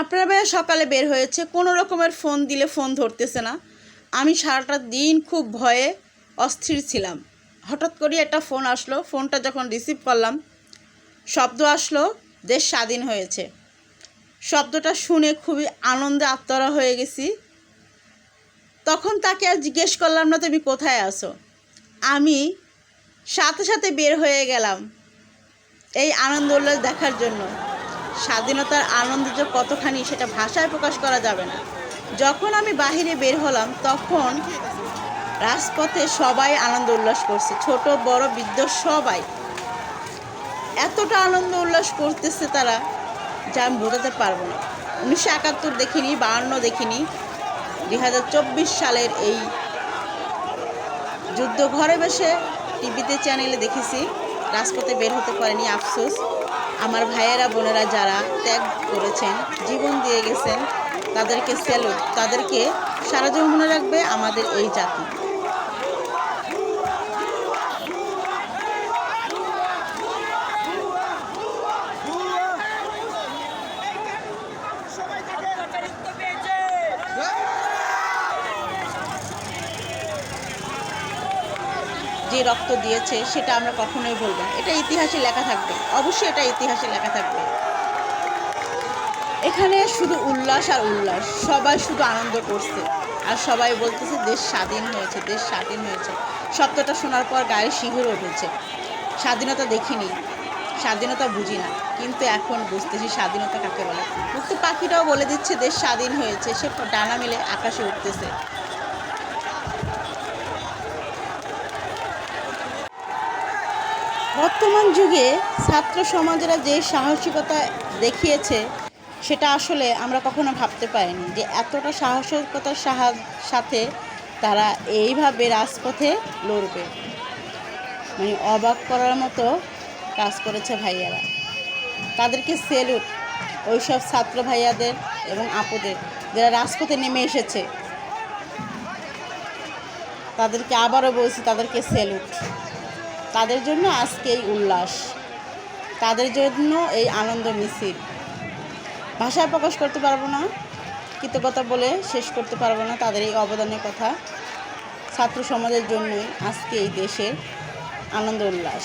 আপনারা ভাইয়া সকালে বের হয়েছে, কোনো রকমের ফোন দিলে ফোন ধরতেছে না। আমি সারাটা দিন খুব ভয়ে অস্থির ছিলাম। হঠাৎ করে একটা ফোন আসলো, ফোনটা যখন রিসিভ করলাম, শব্দ আসলো দেশ স্বাধীন হয়েছে। শব্দটা শুনে খুবই আনন্দে আত্মরা হয়ে গেছি। তখন তাকে আর জিজ্ঞেস করলাম না, তুমি কোথায় আসো আমি সাথে সাথে বের হয়ে গেলাম এই আনন্দ উল্লাস দেখার জন্য। স্বাধীনতার আনন্দ যে কতখানি সেটা ভাষায় প্রকাশ করা যাবে না। যখন আমি বাহিরে বের হলাম, তখন রাজপথে সবাই আনন্দ উল্লাস করছে, ছোট, বড়, বৃদ্ধ সবাই। এতটা আনন্দ উল্লাস করতেছে তারা যা আমি বোঝাতে পারব না। উনিশশো একাত্তর দেখিনি বাহান্ন দেখিনি, দুই হাজার চব্বিশ সালের এই যুদ্ধ ঘরে বসে টিভিতে, চ্যানেলে দেখেছি, রাজপথে বের হতে পারেনি, আফসোস। আমার ভাইয়েরা, বোনেরা যারা ত্যাগ করেছেন, জীবন দিয়ে গেছেন, তাদেরকে স্যালুট তাদেরকে সারা জীবন মনে রাখবে আমাদের এই জাতি। যে রক্ত দিয়েছে সেটা আমরা কখনোই বলব না। এটা ইতিহাসে লেখা থাকবে। অবশ্যই এটা ইতিহাসে লেখা থাকবে। এখানে শুধু উল্লাস আর উল্লাস। সবাই শুধু আনন্দ করছে। আর সবাই বলতেছে, দেশ স্বাধীন হয়েছে, দেশ স্বাধীন হয়েছে। সত্যটা শোনার পর গায়ে শিহুর উঠেছে। স্বাধীনতা দেখিনি। স্বাধীনতা বুঝি না। কিন্তু এখন বুঝতেছি স্বাধীনতা কাকে বলে। মুক্ত পাখিটাও বলে দিচ্ছে, দেশ স্বাধীন হয়েছে। সে ডানা মেলে আকাশে উঠতেছে। বর্তমান যুগে ছাত্র সমাজেরা যে সাহসিকতা দেখিয়েছে, সেটা আসলে আমরা কখনো ভাবতে পারিনি যে এতটা সাহসিকতার সাহা- সাথে তারা এইভাবে রাজপথে লড়বে। মানে অবাক করার মতো কাজ করেছে ভাইয়ারা। তাদেরকে সেলুট ওইসব ছাত্র ভাইয়াদের এবং আপুদের, যারা রাজপথে নেমে এসেছে, তাদেরকে আবারও বলছি, তাদেরকে সেলুট। তাদের জন্য আজকে এই উল্লাস, তাদের জন্য এই আনন্দ মিছিল। ভাষায় প্রকাশ করতে পারব না, কৃতজ্ঞতা বলে শেষ করতে পারব না তাদের এই অবদানের কথা। ছাত্র সমাজের জন্যই আজকে এই দেশের আনন্দ উল্লাস।